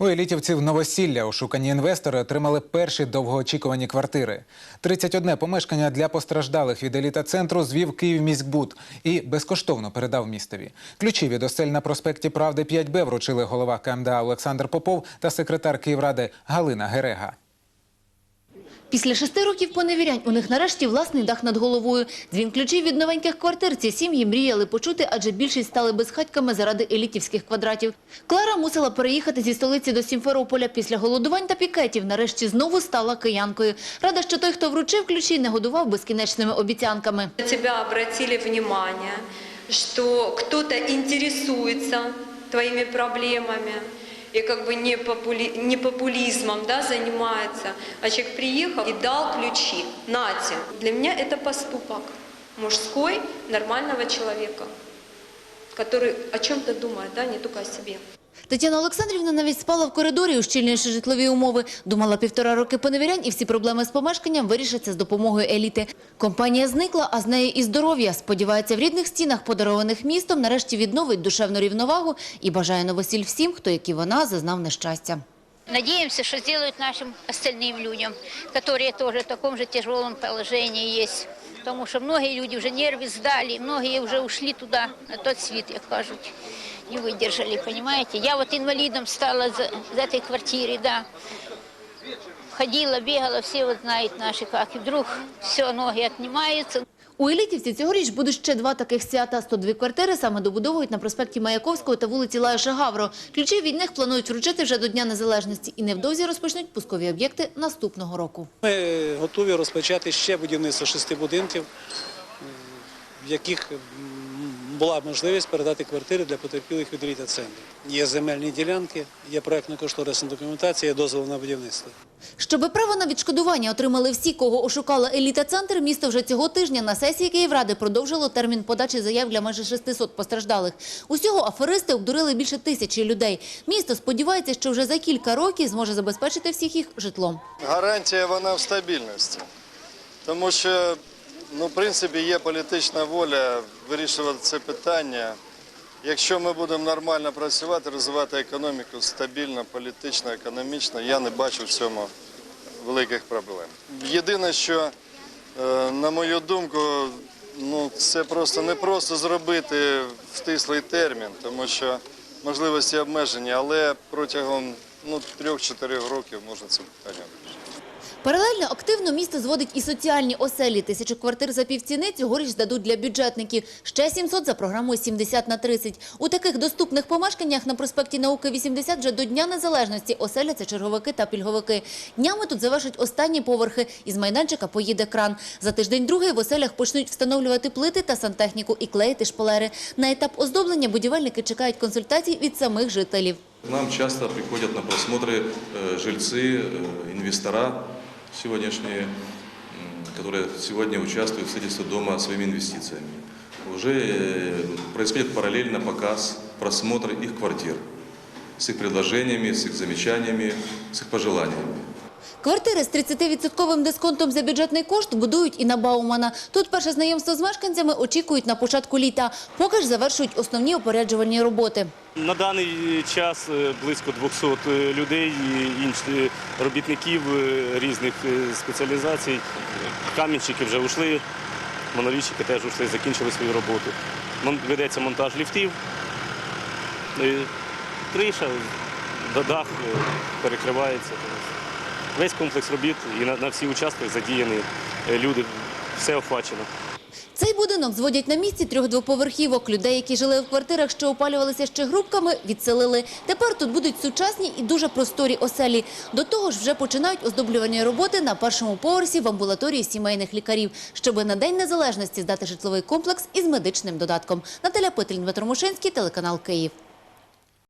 У елітівців новосілля ошукані інвестори отримали перші довгоочікувані квартири. 31 помешкання для постраждалих від еліта центру звів Київміськбуд і безкоштовно передав містові. Ключі від осель на проспекті Правди 5Б вручили голова КМДА Олександр Попов та секретар Київради Галина Герега. Після шести років поневірянь у них нарешті власний дах над головою. Дзвін ключів від новеньких квартир ці сім'ї мріяли почути, адже більшість стали безхатьками заради елітівських квадратів. Клара мусила переїхати зі столиці до Сімферополя. Після голодувань та пікетів нарешті знову стала киянкою. Рада, що той, хто вручив ключі, не годував безкінечними обіцянками. На тебя обратили внимание, что кто-то интересуется твоими проблемами и как бы не, попули- не популизмом да, занимается, а человек приехал и дал ключи. Нате. Для меня это поступок мужской, нормального человека, который о чем-то думает, да, не только о себе. Тетяна Олександрівна навіть спала в коридорі, ущільнюючи житлові умови. Думала півтора роки поневірянь і всі проблеми з помешканням вирішаться з допомогою еліти. Компанія зникла, а з нею і здоров'я. Сподівається, в рідних стінах, подарованих містом, нарешті відновить душевну рівновагу і бажає новосіль всім, хто, як і вона, зазнав нещастя. Надеемся, что сделают нашим остальным людям, которые тоже в таком же тяжелом положении есть. Потому что многие люди уже нервы сдали, многие уже ушли туда, на тот свет, як кажуть, не выдержали, понимаете. Я вот инвалидом стала за, за этой квартиры, да. Ходила, бегала, все вот знают наши как. И вдруг все, ноги отнимаются. У елітівці цьогоріч будуть ще два таких свята. 102 квартири саме добудовують на проспекті Маяковського та вулиці Лаєша Гавро. Ключі від них планують вручити вже до Дня Незалежності і невдовзі розпочнуть пускові об'єкти наступного року. Ми готові розпочати ще будівництво шести будинків, в яких м, була можливість передати квартири для потерпілих від еліта центру. Є земельні ділянки, є проектно-кошторисна документація, є дозвол на будівництво. Щоби право на відшкодування отримали всі, кого ошукала еліта-центр, місто вже цього тижня на сесії Київради продовжило термін подачі заяв для майже 600 постраждалих. Усього аферисти обдурили більше тисячі людей. Місто сподівається, що вже за кілька років зможе забезпечити всіх їх житлом. Гарантія вона в стабільності. Тому що, ну, в принципі, є політична воля вирішувати це питання. Якщо ми будемо нормально працювати, розвивати економіку стабільно, політично, економічно, я не бачу в цьому великих проблем. Єдине, що, е, на мою думку, ну, це просто не просто зробити в стислий термін, тому що можливості обмежені, але протягом ну, 3-4 років можна це питання. Паралельно активно місто зводить і соціальні оселі. Тисячу квартир за півціни цьогоріч здадуть для бюджетників. Ще 700 за програмою 70 на 30. У таких доступних помешканнях на проспекті Науки 80 вже до Дня Незалежності оселяться черговики та пільговики. Днями тут завершать останні поверхи. Із майданчика поїде кран. За тиждень-другий в оселях почнуть встановлювати плити та сантехніку і клеїти шпалери. На етап оздоблення будівельники чекають консультацій від самих жителів. К нам часто приходят на просмотры э, жильцы, э, инвестора сегодняшние, м, которые сегодня участвуют в строительстве дома своими инвестициями. Уже э, происходит параллельно показ, просмотр их квартир с их предложениями, с их замечаниями, с их пожеланиями. Квартири з 30% дисконтом за бюджетний кошт будують і на Баумана. Тут перше знайомство з мешканцями очікують на початку літа. Поки ж завершують основні опоряджувальні роботи. На даний час е, близько 200 людей і інших робітників е, різних е, спеціалізацій. Камінщики вже ушли, монолітчики теж ушли, закінчили свою роботу. Ведеться монтаж ліфтів, е, криша, да- дах е, перекривається. Весь комплекс робіт і на, на всі участки задіяні е, люди, все охвачено. Цей будинок зводять на місці трьох двоповерхівок. Людей, які жили в квартирах, що опалювалися ще групками, відселили. Тепер тут будуть сучасні і дуже просторі оселі. До того ж вже починають оздоблювані роботи на першому поверсі в амбулаторії сімейних лікарів, щоби на День Незалежності здати житловий комплекс із медичним додатком. Наталя Петрін, Дмитро телеканал Київ.